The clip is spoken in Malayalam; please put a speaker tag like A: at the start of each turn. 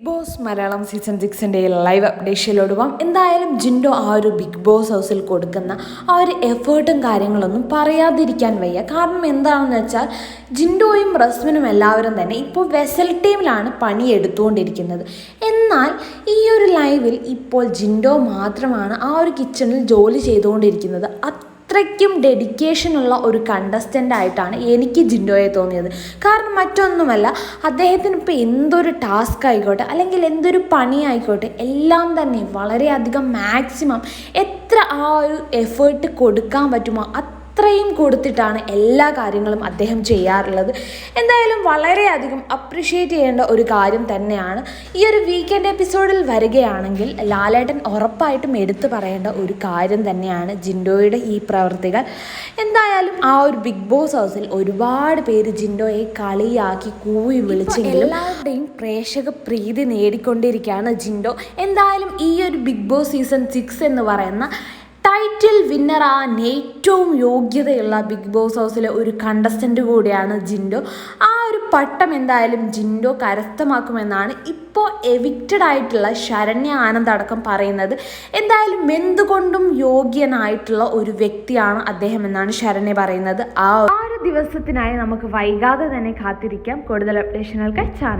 A: ബോസ് മലയാളം സീസൺ സിക്സിന്റെ ലൈവ് അപ്ഡേഷനിലോട് പോകാം എന്തായാലും ജിൻഡോ ആ ഒരു ബിഗ് ബോസ് ഹൗസിൽ കൊടുക്കുന്ന ആ ഒരു എഫേർട്ടും കാര്യങ്ങളൊന്നും പറയാതിരിക്കാൻ വയ്യ. കാരണം എന്താണെന്ന് വെച്ചാൽ ജിൻഡോയും റസ്മിനും എല്ലാവരും തന്നെ ഇപ്പോൾ വെസൽ ടീമിലാണ് പണി എടുത്തുകൊണ്ടിരിക്കുന്നത് എന്നാൽ ഈ ഒരു ലൈവിൽ ഇപ്പോൾ ജിൻഡോ മാത്രമാണ് ആ ഒരു കിച്ചണിൽ ജോലി ചെയ്തുകൊണ്ടിരിക്കുന്നത്. അത്രയ്ക്കും ഡെഡിക്കേഷനുള്ള ഒരു കണ്ടസ്റ്റന്റ് ആയിട്ടാണ് എനിക്ക് ജിൻഡോയെ തോന്നിയത്. കാരണം മറ്റൊന്നുമല്ല അദ്ദേഹത്തിന് ഇപ്പോൾ എന്തൊരു ടാസ്ക് ആയിക്കോട്ടെ അല്ലെങ്കിൽ എന്തൊരു പണി ആയിക്കോട്ടെ എല്ലാം തന്നെ വളരെയധികം മാക്സിമം എത്ര ആ ഒരു എഫേർട്ട് കൊടുക്കാൻ പറ്റുമോ അത്രയും കൊടുത്തിട്ടാണ് എല്ലാ കാര്യങ്ങളും അദ്ദേഹം ചെയ്യാറുള്ളത്. എന്തായാലും വളരെയധികം അപ്രിഷ്യേറ്റ് ചെയ്യേണ്ട ഒരു കാര്യം തന്നെയാണ്. ഈ ഒരു വീക്കെൻഡ് എപ്പിസോഡിൽ വരികയാണെങ്കിൽ ലാലേട്ടൻ ഉറപ്പായിട്ടും എടുത്തു പറയേണ്ട ഒരു കാര്യം തന്നെയാണ് ജിൻഡോയുടെ ഈ പ്രവർത്തികൾ. എന്തായാലും ആ ഒരു ബിഗ് ബോസ് ഹൗസിൽ ഒരുപാട് പേര് ജിൻഡോയെ കളിയാക്കി കൂവി വിളിച്ചെങ്കിലും എല്ലാവരുടെയും പ്രേക്ഷക പ്രീതി നേടിക്കൊണ്ടിരിക്കുകയാണ് ജിൻഡോ. എന്തായാലും ഈ ഒരു ബിഗ് ബോസ് സീസൺ സിക്സ് എന്ന് പറയുന്ന ടൈറ്റിൽ വിന്നറാൻ ഏറ്റവും യോഗ്യതയുള്ള ബിഗ് ബോസ് ഹൗസിലെ ഒരു കണ്ടസ്റ്റന്റ് കൂടിയാണ് ജിൻഡോ. ആ ഒരു പട്ടം എന്തായാലും ജിൻഡോ കരസ്ഥമാക്കുമെന്നാണ് ഇപ്പോൾ എവിക്റ്റഡ് ആയിട്ടുള്ള ശരണ്യ ആനന്ദ് അടക്കം പറയുന്നത്. എന്തായാലും എന്തുകൊണ്ടും യോഗ്യനായിട്ടുള്ള ഒരു വ്യക്തിയാണ് അദ്ദേഹം എന്നാണ് ശരണ്യ പറയുന്നത്. ആ ഒരു ദിവസത്തിനായി നമുക്ക് വൈകാതെ തന്നെ കാത്തിരിക്കാം. കൂടുതൽ അപ്ഡേഷനുകൾക്ക് ചാനൽ